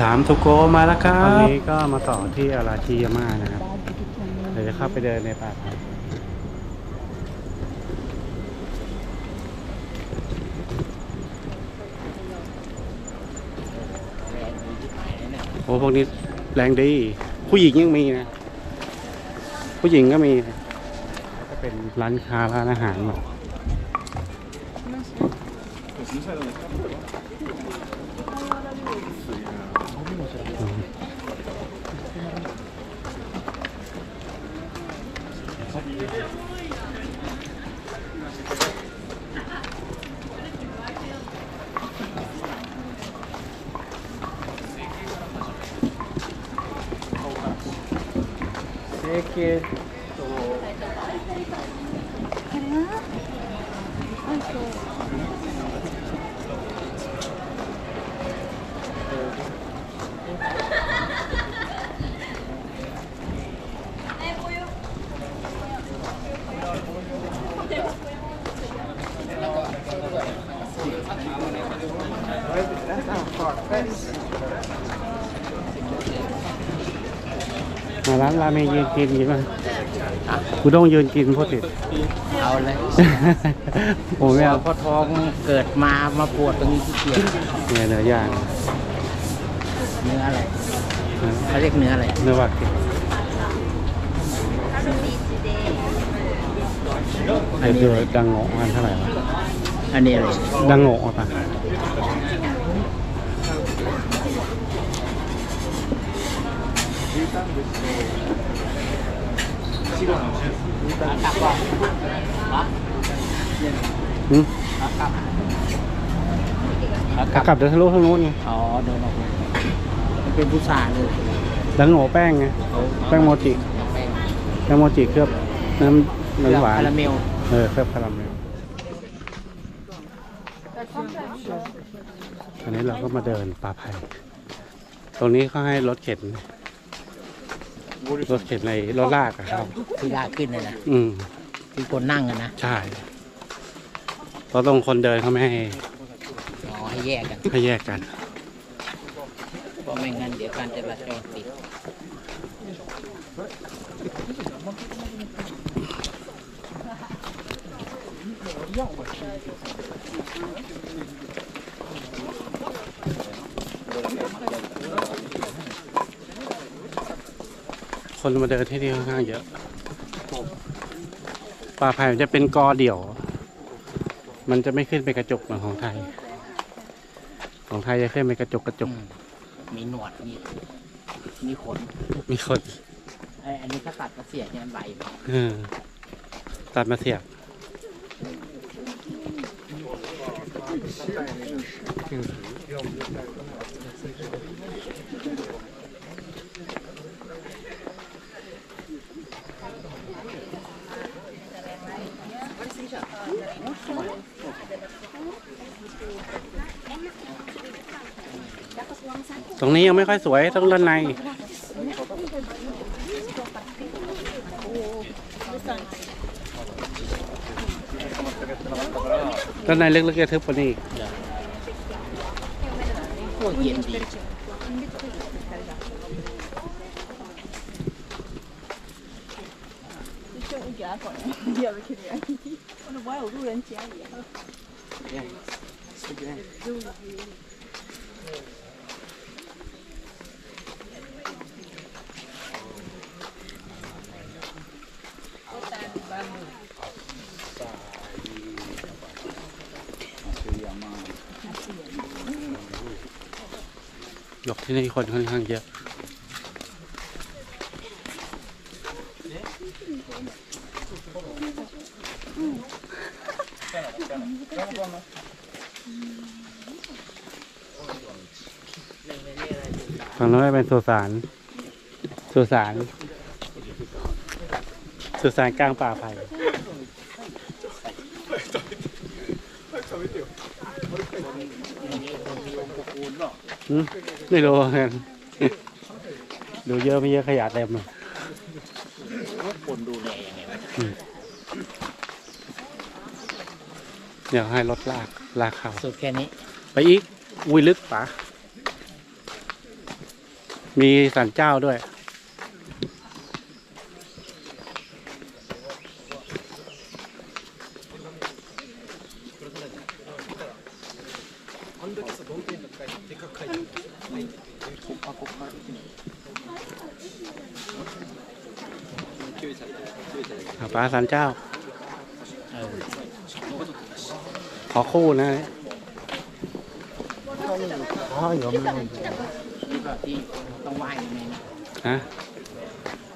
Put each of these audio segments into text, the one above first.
ถามทุกโกมาแล้วครับวันนี้ก็มาต่อที่อาราชิยาม่านะครับเดี๋ยวจะเข้าไปเดินในป่าไผ่โอ้พวกนี้แรงดี ผู้หญิงยังมีนะ ผู้หญิงก็มีนะก็เป็นร้านค้าร้านอาหารหมด มา ร้านราเมงยืนกินกินไหมกูต้องยืนกินพูดติดเอาเลยผมไม่เอาพอท้องเกิดมามาปวดตรงนี้ที่เกียจเนี่ยเนื้อย่างเนื้ออะไรเขาเรียกเนื้ออะไรเนื้อวากิวอันนี้เดี๋ยวอะไรดังโง่อันเท่าไหร่วะอันนี้อะไรดังโง่ เอาปะตักว่าหืมตักขากลับเดินทะลุทางนู้นไงอ๋อเดินออกมามันเป็นผู้สาเลยดังโง่แป้งไงเขาแป้งโมจิแป้งแป้งโมจิเคลือบน้ำน้ำหวานคาราเมลเออเคลือบคาราเมลอันนี้เราก็มาเดินป่าไผ่ตรงนี้เขาให้รถเข็น รถเข็นในรถลากอะครับ ที่ลากขึ้นเลยนะอืมที่คนนั่งกันนะใช่เพราะตรงคนเดินเขาไม่ให้อ๋อให้แยกกันให้แยกกัน เพราะไม่งั้นเดี๋ยวการจราจรติด คนมาเดินที่นี่ค่อนข้างเยอะป่าไผ่มันจะเป็นกอเดี่ยว มันจะไม่ขึ้นไปกระจกเหมือนของไทย ของไทยจะขึ้นไปกระจกกระจกอืมมีหนวดมีมีขนมีคนไอ้อันนี้ถ้าตัดกระเสียดเนี่ยใบเออตัดมาเสียบ ตรงนี้ยังไม่ค่อยสวยต้องด้านใน ด้านในเลึกๆจะทึบกว่านี้อีกพวกเย็นดี 要不去的，我那外有路人甲也。 หยกที่นี่คนค่อนข้างเยอะ น้นจะเป็นสุสาน สุสาน สุสานกลางป่าไผ่หืมไม่รู้เหมือนกันดูเยอะไม่เยอะขยะเต็มเลยคนดูแลยังไงวะเดี๋ยวให้รถลากลากเข้าสุดแค่นี้ ไปอีก อุ้ยลึกปะ มีสันเจ้าด้วยอาปลาสันเจ้า ขอคู่นะอ๋อโยมเลยนี่ก็ที่ต้องไหว้ยังไงนะฮะ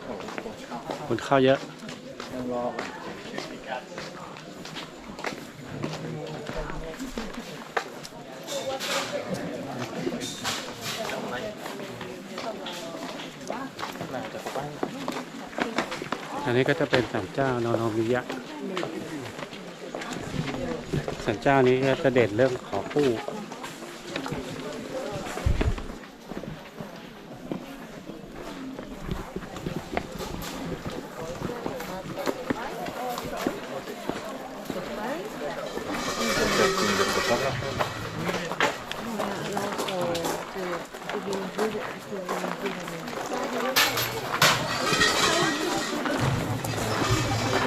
โอ้โหเข้าคนเข้าเยอะ ต้องรอก่อนอันนี้ก็จะเป็นสันเจ้านอนมิยะสันเจ้านี้ก็จะเด่นเรื่องขอคู่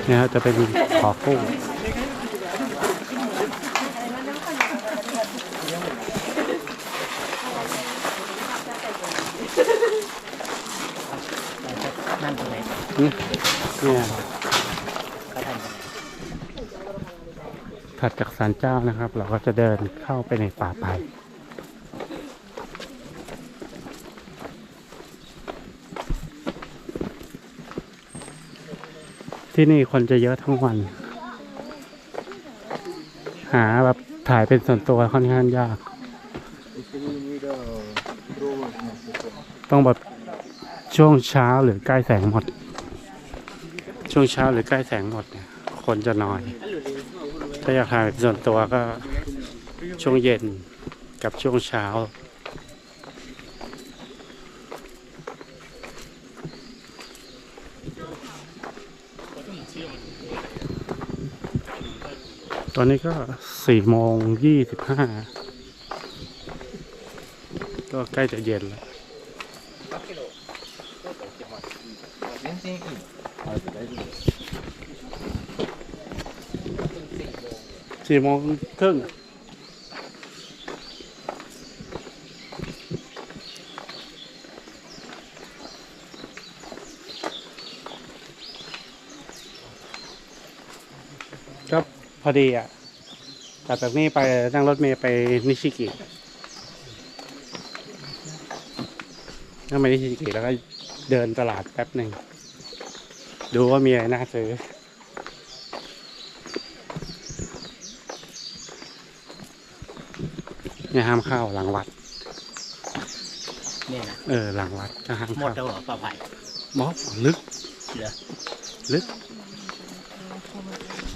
เนี่ยครับจะเป็นขอคู่นั่นตรงไหนนี่เนี่ยเขาทำตรงไหนถัดจากศาลเจ้านะครับ เราก็จะเดินเข้าไปในป่าไผ่ ที่นี่คนจะเยอะทั้งวัน หาแบบถ่ายเป็นส่วนตัวค่อนข้างยาก ต้องแบบช่วงเช้าหรือใกล้แสงหมด ช่วงเช้าหรือใกล้แสงหมดเนี่ยคนจะน้อย ถ้าอยากถ่ายเป็นส่วนตัวก็ช่วงเย็นกับช่วงเช้า ตอนนี้ก็สี่โมงยี่สิบห้าก็ใกล้จะเย็นแล้วสี่โมงครึ่งก็พ อดีอะกลับจากนี้ไปนั่งรถเมล์ไปนิชิกินั่งไปนิชิกิแล้วก็เดินตลาดแป๊บหนึ่ง ดูว่ามีอะไรน่าซื้อเนี่ยห้ามเข้าหลังวัด เนี่ยนะเออหลังวัดก็ห้ามหมดเข้าแล้วเหรอปลาไผ่มอบลึกเหรอลึก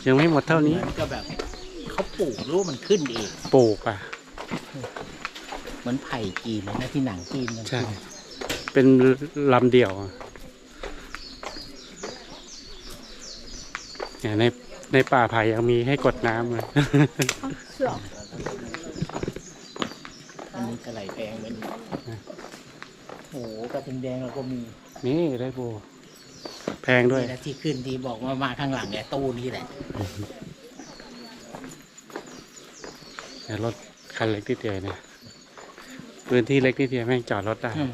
ยังไม่หมดเท่านี้มันก็แบบเขาปลูกรู้มันขึ้นเองปลูกอะเหมือนไผ่จีนเลยนะที่หนังจีนมันใช่ เป็นลำเดี่ยวอะเนี่ยในในป่าไผ่ยังมีให้กดน้ำเลย是啊，อันนี้กระไหลแพงเหมือนโอ้โหกระทิงแดงเราก็มี นี่ได้ปู แพงด้วย นี่นะที่ขึ้นที่บอกว่ามาข้างหลังเนี่ยตู้นี่แหละ เนี่ยรถคันเล็กนิดเดียวเนี่ยพื้นที่เล็กนิดเดียวแม่งจอดรถได้อืม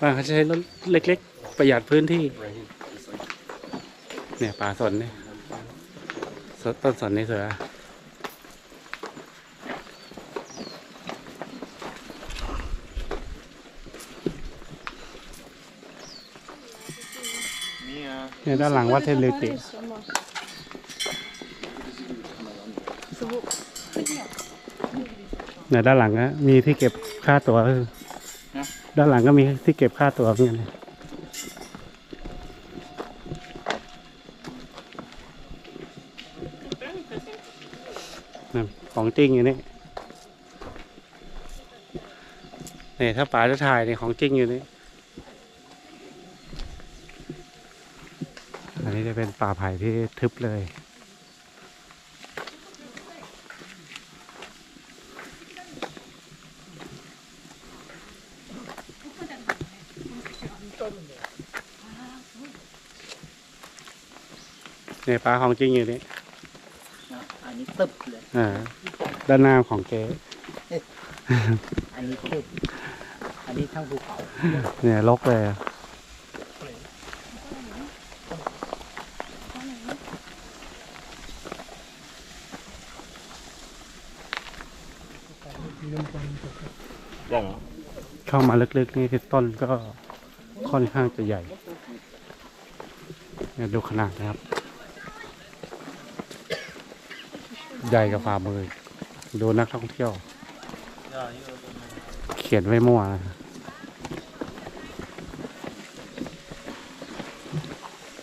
บ้านเขาใช้รถเล็ก ๆ ประหยัดพื้นที่ เนี่ยป่าสนเนี่ยสนต้นสนในเสือ เนี่ยด้านหลังวัดเทเลติเนี่ยด้านหลังนะมีที่เก็บค่าตั๋วคือด้านหลังก็มีที่เก็บค่าตั๋วเหมือนกันนของจริงอยู่นี่เนี่ยถ้าป๋าจะถ่ายเนี่ยของจริงอยู่นี่ จะเป็นป่าไผ่ที่ทึบเลย เนี่ยปลาของจริงอยู่นี่นะอันนี้ตึบเลยอ่าด้านหน้าของเก๊อันนี้ตึบอันนี้ทั้งภูเขาเนี่ยลกเลยอะ อย่าง เข้ามาลึกๆนี่คือต้นก็ค่อนข้างจะใหญ่เนี่ยดูขนาดนะครับ ใหญ่กับฝ่ามือ ดูนักท่องเที่ยว เขียนไว้มั่วนะ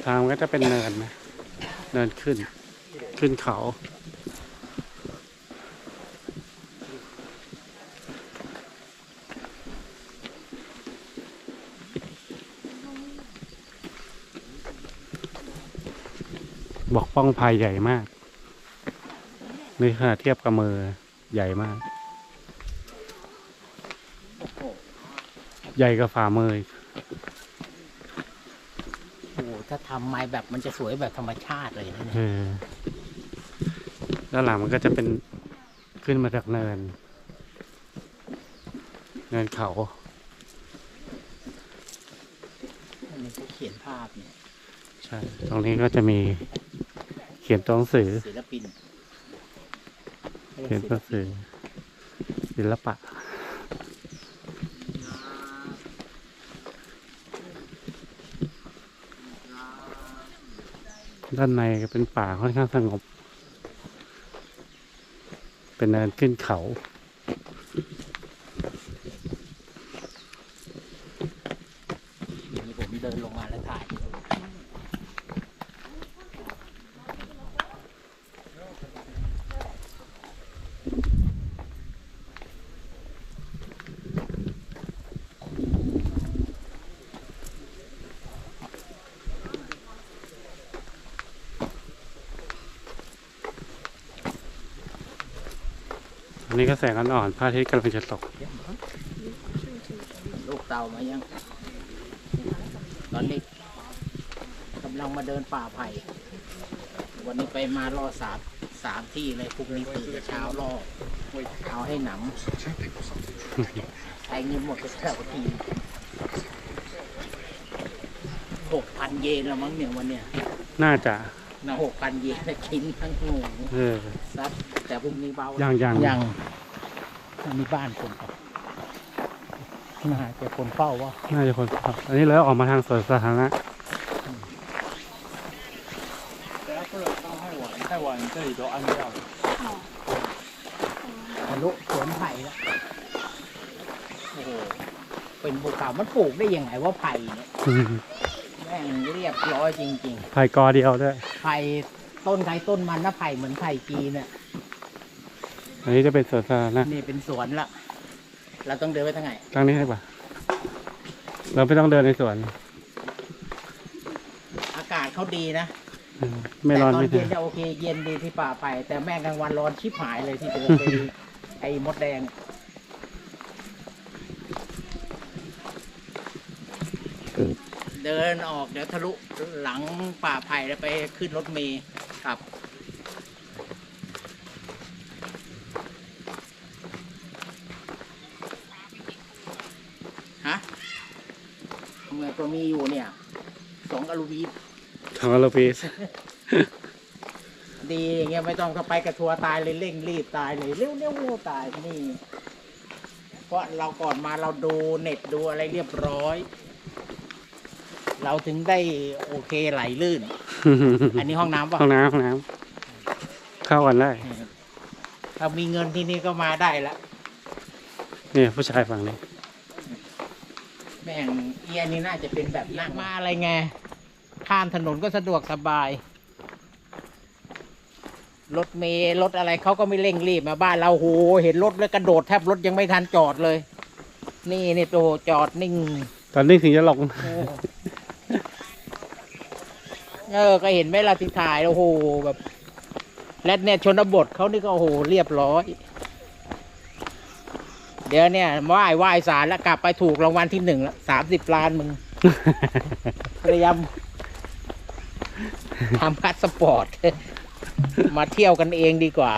ทางก็จะเป็นเนินนะ เนินขึ้น ขึ้นเขา ป้องภัยใหญ่มากนี่ขนาดเทียบกับมือใหญ่มากโอ้โหใหญ่กับฝ่ามือโอ้โหถ้าทำไม้แบบมันจะสวยแบบธรรมชาติเลยนะเนี่ยเออด้านหลังมันก็จะเป็นขึ้นมาจากเนิน เนินเขาอันนี้เขาเขียนภาพเนี่ย ใช่ ตรงนี้ก็จะมี เขียนตัวหนังสือ ศิลปินเขียนตัวหนังสือ ศิลปะ ด้านในก็เป็นป่าค่อนข้างสงบ เป็นเนินขึ้นเขา นี่ผมเดินลงมาแล้วถ่าย อั นนี้ก็แสงอ่อนๆพระอาทิตย์กำลังจะตก ลูกเต่ามายัง ตอนนี้กำลังมาเดินป่าไผ่ วันนี้ไปมารอสามสามที่เลยพรุ่งนี้ตื่นแต่เช้ารอเอาให้หนำใช้เงินหมดไปแล้วทีหกพันเยนแล้วมั้งเนี่ยวันเนี้ยน่าจะนะหกพันเยนนะกินทั้งหมูเออซัด แต่พรุ่งนี้เบา ยังยัง ยังอันนี้บ้านคนครับน่าจะคนเฝ้าวะ น่าจะคนขับอันนี้แล้วออกมาทางสวนสาธารณะ 太晚这里都暗掉了。 ทะลุสวนไผ่แล้วโอ้โห เป็นภูเขามันปลูกได้ยังไงว่าไผ่เนี่ย อืม แม่งเรียบร้อยจริง ไผ่กอเดียวด้วย ๆ ไผ่ต้นใครต้นมันนะไผ่เหมือนไผ่จีนเนี่ย อันนี้จะเป็นสวนสาธารณะนี่เป็นสวนละ เราต้องเดินไปทางไหนทางนี้ได้ปะเราไม่ต้องเดินในสวน อากาศเขาดีนะอืมไม่ร้อนแต่ตอไม่นแดเย็นดจะโอเค เย็นดีที่ป่าไผ่แต่แม่งกลางวันร้อนชิบหายเลยที่เดินไปไอ้มดแดง เดินออกเดี๋ยวทะลุหลังป่าไผ่แล้วไปขึ้นรถเมย์ครับ เมื่อก็มีอยู่เนี่ยสองอลูวีทางอลพีสดีอย่างเงี้ยไม่ต้องเข้าไปกระทัวร์ตายเลยเร่งรีบตายเลยเร็วเร็วเร็วตายนี่ เพราะเราก่อนมาเราดูเน็ตดูอะไรเรียบร้อย เราถึงได้โอเคไหลลื่น อันนี้ห้องน้ำป่ะห้องน้ำห้องน้ำเข้ากันได้ถ้ามีเงินที่นี่ก็มาได้ละเนี่ยผู้ชายฝั่งนี้แม่งเอียนี่น่าจะเป็นแบบนั่งมาอะไรไง ข้ามถนนก็สะดวกสบาย รถเมล์รถอะไรเขาก็ไม่เร่งรีบมาบ้านเราโหเห็นรถแล้วกระโดดแทบรถยังไม่ทันจอดเลย นี่นี่โตจอดนิ่ง ตอนนี้ถึงจะลงเออเออก็เห็นไหมล่ะที่ถ่ายโอ้โหแบบ และเนี่ยชนบทเขานี่ก็โอ้โหเรียบร้อยเดี๋ยวเนี่ยไหว้ไหว้ศาลแล้วกลับไปถูกรางวัลที่หนึ่งแล้วสามสิบล้านมึงพยายามทำพาสปอร์ต มาเที่ยวกันเองดีกว่า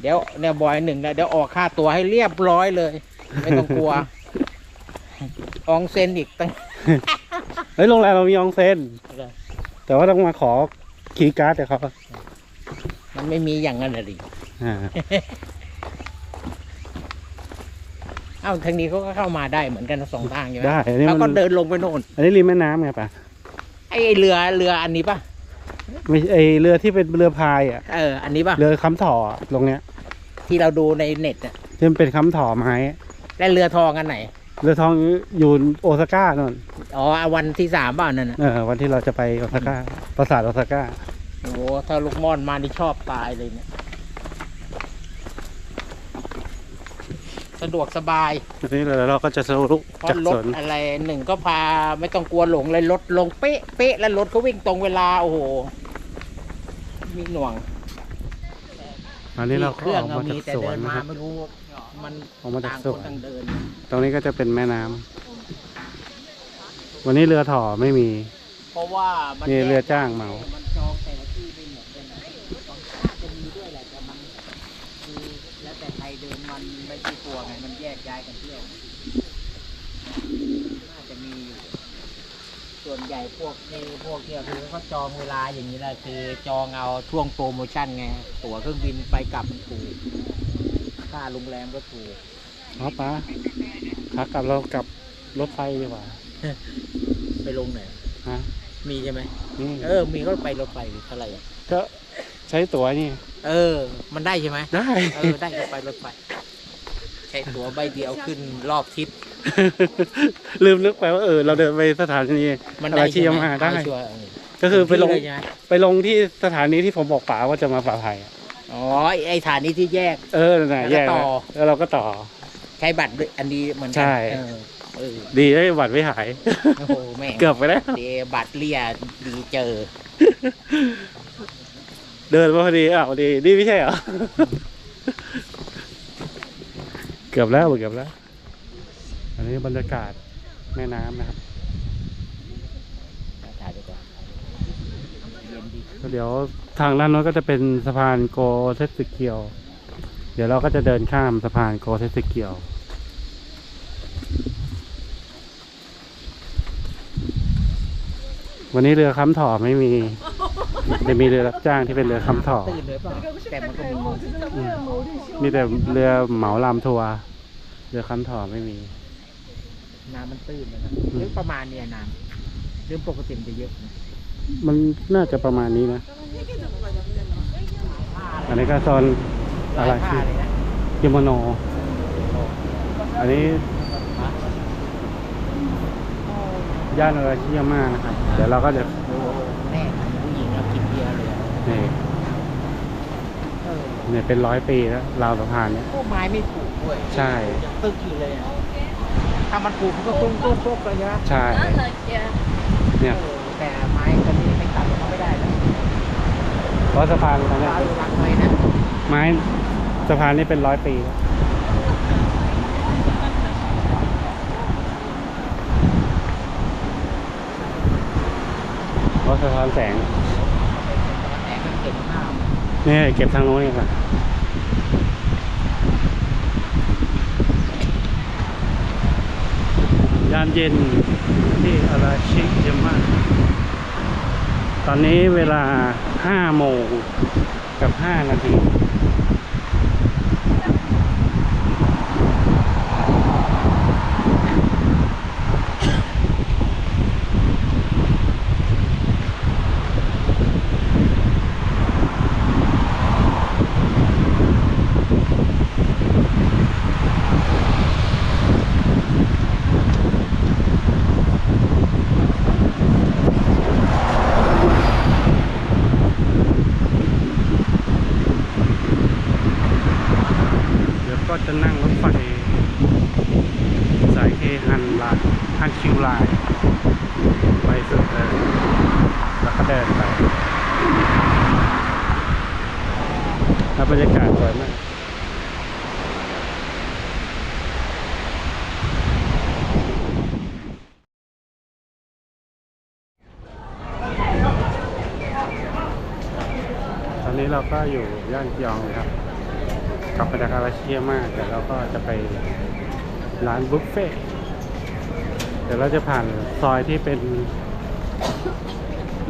เดี๋ยวเนี่ยบอยหนึ่งแล้วเดี๋ยวออกค่าตัวให้เรียบร้อยเลย ไม่ต้องกลัว อองเซนอีกตั้งเฮ้ยโรงแรมเรามีอองเซนเหรอแต่ว่าต้องมาขอคีย์การ์ดแต่เขามันไม่มีอย่างนั้นเลยอ่าเอ้าทางนี้เขาก็เข้ามาได้เหมือนกันสองทางใช่ไหมได้อันนี้แล้วก็มันเดินลงไปโน่นอันนี้ริมแม่น้ำไงปะไอ้เรือเรืออันนี้ป่ะไม่ไอเรือที่เป็นเรือพายอะเอออันนี้ป่ะเรือค้ำถ่ออะตรงเนี้ยที่เราดูในเน็ตอะที่มันเป็นค้ำถ่อไม้และเรือทองอันไหนเรือทองอยู่โอซาก้านั่นอ๋อวันที่สามป่ะนั่นน่ะเออวันที่เราจะไปโอซาก้าปราสาทโอซาก้าโอ้โหถ้าลูกม่อนมานี่ชอบตายเลยเนี่ย สะดวกสบายทีนี้เราเราก็จะสรุปเพราะจากรสถวนอะไรหนึ่งก็พาไม่ต้องกลัวหลงเลยรถลงเป๊ะเป๊ะแล้วรถก็วิ่งตรงเวลาโอ้โหมีหน่วงอันนี้เราเคก็รื่อองอกก็มามีจากแต่สวเดินนนะมาครับ ไม่รู้มันออกมาจากต่างสควน นต่างเดิน ตรงนี้ก็จะเป็นแม่น้ำวันนี้เรือถ่อไม่มี เพราะว่ามันมีแยกเรือจ้างเหมา นจองแต่ละที่ไม่เหมือนกันนะบางชาติจะมีด้วยแหละแต่มันคือแล้วแต่ใครเดินมันไม่ใช่ตัวไงมันแยกย้ายกันเที่ยวน่าจะมีอยู่ส่วน ใหญ่พวกนี้พวกเที่ยวคือเขาจองเวลาอย่างนี้แหละคือจองเอาช่วงโปรโมชั่นไง ตั๋วเครื่องบินไปกลับมันถูก ค่าโรงแรมก็ถูกอ๋อป้าขากลับเรากลับรถไฟดีกว่าไปลงไหนฮะมีใช่ไหมนี่เออ มีก็ไปรถไฟเท่าไหร่อะก็ใช้ตั๋วนี่ เออ มันได้ใช่ไหมได้ เออได้ก็ไปรถไฟใช้ตั๋วใบเดียวขึ้นรอบทิศ ลืมนึกไปว่าเออเราเดินไปสถานีมันอะไรได้ที่ใช่ยาไหมมาได้เอชัวร์เออก็คือไปลงที่เยใช่หมไปลงที่สถานีที่ผมบอกป๋าว่าจะมาป่าไผ่อะอ๋อไอ้ไอ้ฐานนี้ที่แยก เออน่ะแล้วก็แย่ต่อ แล้วเราก็ต่อ ใช้บัตรด้วยอันนี้เหมือนกัใช่ เออเออดีได้บัตรไม่หาย โอ้โหแม่งเกือบไปแล้ว เดบัตรเลียดีเจอ เดินมาพอดีอ้าวดีนี่ไม่ใช่เหรอ เกือบแล้วเกือบแล้ว อันนี้บรรยากาศแม่น้ำนะครับถ่ายดีกว่าเย็นดีเดี๋ยวทางด้านโน้นก็จะเป็นสะพานโกเทสเกียว เดี๋ยวเราก็จะเดินข้ามสะพานโกเทสเกียววันนี้เรือค้ำถ่อไม่มีจะมีเรือรับจ้างที่เป็นเรือค้ำถ่อตื่นเลยเปล่าแต่มันก็มีมีแต่เรือเหมาลำทัวร์เรือค้ำถ่อไม่มี น้ำมันตื้นนะครับอืมหรือประมาณเนี่ยน้ำเรื่องปกติมันจะเยอะนะมันน่าจะประมาณนี้นะ อันนี้ก็โซนอะไรลายผ้าเลยนะกิโมโน อันนี้ย่านอาชิยาม่านะครับ เดี๋ยวเราก็จะโอ้โหแน่ผู้หญิงเรากินเบียร์เลยอะนี่เออเนี่ยเป็นร้อยปีแล้วราวสะพานเนี่ยพวกไม้ไม่ถูกด้วยใช่ ยังตึกอยู่เลยอะ ถ้ามันถูกมันก็ตุ้งตุ้งตุ้งเลยใช่ไหมใช่เนี่ยเออแต่ไม้ตัวนี้ไม่ตัดเขาไม่ได้แล้วเพราะสะพานตรงเนี้ยตาดูรังเลยนะไม้สะพานนี้เป็นร้อยปีแล้วเพราะสะท้อนแสงแต่ก็เก็บภาพนี่เก็บทางโน้นดีกว่ายามเย็นที่อาราชิยามาตอนนี้เวลาห้าโมงกับห้านาที เดี๋ยวก็จะนั่งรถไฟ สายเคฮันลายฮันคิวไลน์ไปสุดเลยแล้วก็เดินไปแล้วบรรยากาศสวยมาก นี้ เราก็อยู่ย่านยองครับ กลับมาจากอาราเชียมากเดี๋ยวเราก็จะไปร้านบุฟเฟ่เดี๋ยวเราจะผ่านซอยที่เป็น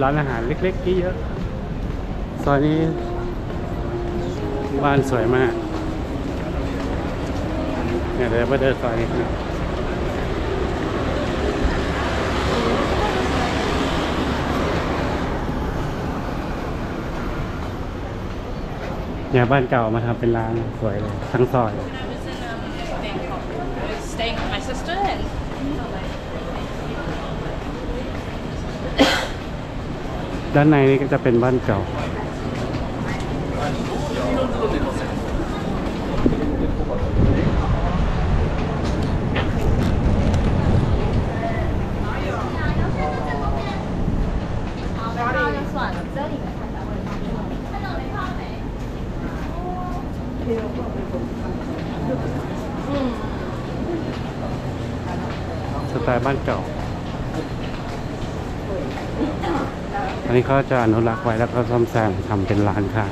ร้านอาหารเล็กๆที่เยอะ ซอยนี้บ้านสวยมากเนี่ยเดี๋ยวมาเดินซอยนี้ครับ เนี่ยบ้านเก่ามาทำเป็นร้านสวยเลยทั้งซอย I was in um, Bangkok. I was staying with my sister and ด้านในนี่ก็จะเป็นบ้านเก่า ตล์บ้านเก่า อันนี้เขาจะอนุรักษ์ไว้แล้วก็ซ่อมแซมทำเป็นร้านค้า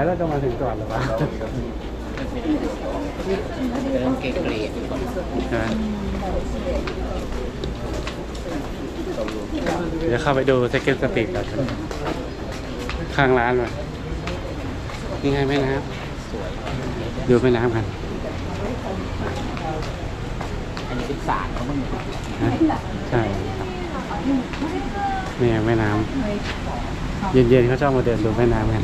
ยเราจะมาถึงก่อนหรือเปล่าเดินเกเรใช่ไหมเดี๋ยวเข้าไปดูเซคันสตรีทก่อนข้างร้านเลยนี่ไงแม่น้ำดูแม่น้ำกันอันนี้เป็นศาสตร์เขาบ้างเนี่ยนะใช่ครับนี่ไงแม่น้ำเย็นๆเขาชอบมาเดินดูแม่น้ำกัน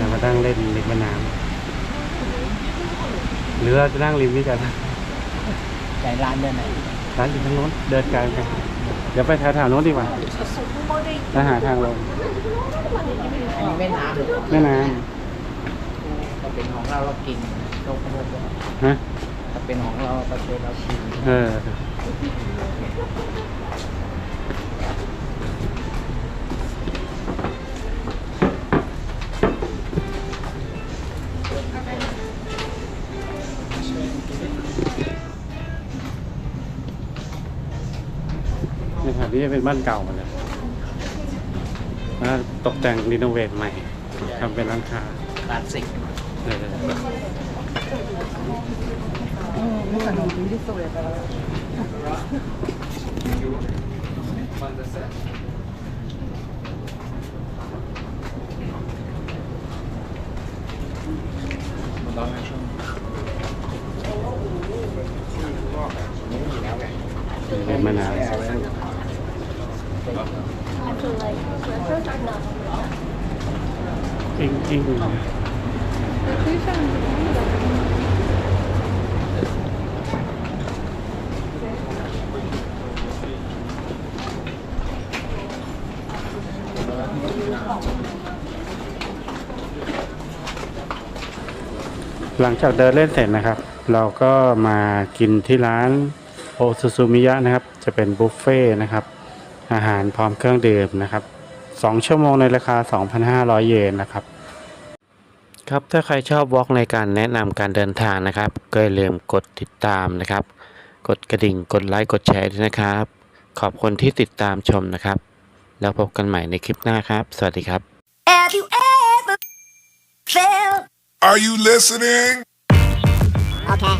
อยากมานั่งเล่นริมแม่น้ำหรือเราจะนั่งริมนี้กันใจร้านเดินไหนร้านอยู่ทางโน้นเดินไกลไปเดี๋ยวไปแถวๆโน้นดีกว่าแล้วหาทางลงอันนี้แม่น้ำหรือเปล่าแม่น้ถ้าเป็นของเราเรากินโลกโลกำฮะถ้าเป็นของเราประเทศเราชิมเออ ในแถวนี้จะเป็นบ้านเก่าหมดเลยแล้วตกแต่งรีโนเวทใหม่ทำเป็นร้านค้าคลาสสิกเออเป็นมะนาว อิงอิงหลังจากเดินเล่นเสร็จนะครับ เราก็มากินที่ร้านโอซูซูมิยะนะครับ จะเป็นบุฟเฟ่ต์นะครับ อาหารพร้อมเครื่องดื่มนะครับ 2 ชั่วโมงในราคา 2,500 เยนนะครับ ครับถ้าใครชอบวอล์กในการแนะนำการเดินทางนะครับ ก็อย่าลืมกดติดตามนะครับ กดกระดิ่งกดไลค์กดแชร์ด้วยนะครับ ขอบคุณที่ติดตามชมนะครับ แล้วพบกันใหม่ในคลิปหน้าครับ สวัสดีครับ Have you ever felt Are you listening? okay?